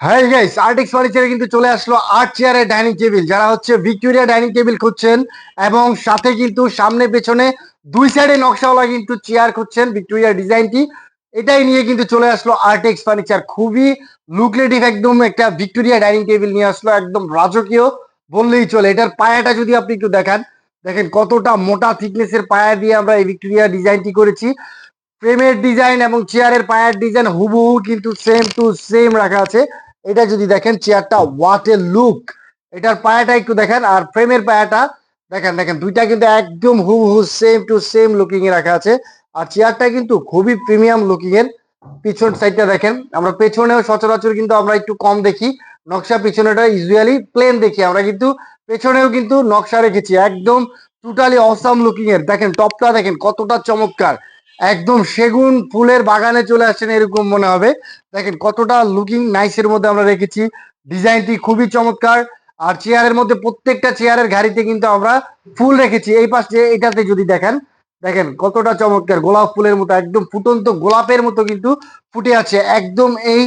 Hi guys আর্টিক্স ফার্নিচারে কিন্তু চলে আসলো আট চেয়ারের ডাইনিং টেবিল যারা হচ্ছে ভিক্টোরিয়া ডাইনিং টেবিল খুঁজছেন এবং সাথে কিন্তু সামনে পেছনে দুই সাইডে নকশাওয়ালা কিন্তু চেয়ার খুঁজছেন ভিক্টোরিয়া ডিজাইনটি এটাই নিয়ে কিন্তু চলে আসলো আর্টেক্স ফার্নিচার খুবই লুকলেটিভ একদম একটা ভিক্টোরিয়া ডাইনিং টেবিল নিয়ে আসলো, একদম রাজকীয় বললেই চলে। এটার পায়াটা যদি আপনি একটু দেখান, দেখেন কতটা মোটা থিকনেসের পায়া দিয়ে আমরা এই ভিক্টোরিয়া ডিজাইনটি করেছি। ফ্রেমের ডিজাইন এবং চেয়ারের পায়ের ডিজাইন হুবহু কিন্তু সেম টু সেম রাখা আছে। এটা যদি দেখেন, চেয়ারটা ওয়াট এ লুক এটার পায়াটা একটু দেখেন, আর ফ্রেমের পায়াটা দেখেন দেখেন, দুইটা কিন্তু একদম হুবহু সেম টু সেম লুকিং এ রাখা আছে। আর চেয়ারটা কিন্তু খুবই প্রিমিয়াম লুকিং এর পিছন সাইডটা দেখেন, আমরা পেছনেও সচরাচর কিন্তু আমরা একটু কম দেখি। নকশা পিছনেটা ইউজুয়ালি প্লেন দেখি। আমরা কিন্তু পেছনেও কিন্তু নকশা রেখেছি, একদম টোটালি অসাম লুকিং এর দেখেন টপটা দেখেন, কতটা চমৎকার। একদম সেগুন ফুলের বাগানে চলে আসছেন এরকম মনে হবে। দেখেন কতটা লুকিং নাইসের মধ্যে আমরা রেখেছি। ডিজাইনটি খুবই চমৎকার। আর চেয়ারের মধ্যে প্রত্যেকটা চেয়ারের গাড়িতে কিন্তু আমরা ফুল রেখেছি। এই পাশে এটাতে যদি দেখেন দেখেন কতটা চমৎকার। গোলাপ ফুলের মতো, একদম ফুটন্ত গোলাপের মতো কিন্তু ফুটে আছে। একদম এই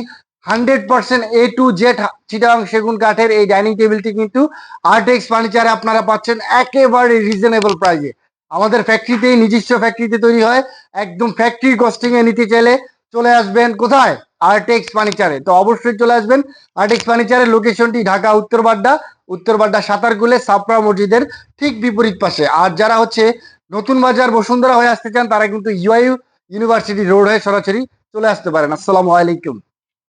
hundred percent A to Z Chittagong সেগুন কাঠের এই ডাইনিং টেবিলটি কিন্তু আর্টেক্স ফার্নিচারে আপনারা পাচ্ছেন। একেবারে রিজনেবল প্রাইজে আমাদের ফ্যাক্টরিতেই নিজস্ব ফ্যাক্টরিতে তৈরি হয়। একদম ফ্যাক্টরি কস্টিং এ নিতে চাইলে চলে আসবেন কোথায়? আর্টেক্স ফার্নিচারে তো অবশ্যই চলে আসবেন। আর্টেক্স ফার্নিচারের লোকেশনটি ঢাকা, উত্তর বাড্ডা। উত্তর বাড্ডা সাঁতারগুলে সাপড়া মসজিদের ঠিক বিপরীত পাশে। আর যারা হচ্ছে নতুন বাজার বসুন্ধরা হয়ে আসতে চান, তারা কিন্তু ইউআইউ ইউনিভার্সিটি রোড হয়ে সরাসরি চলে আসতে পারেন। আসসালামু আলাইকুম।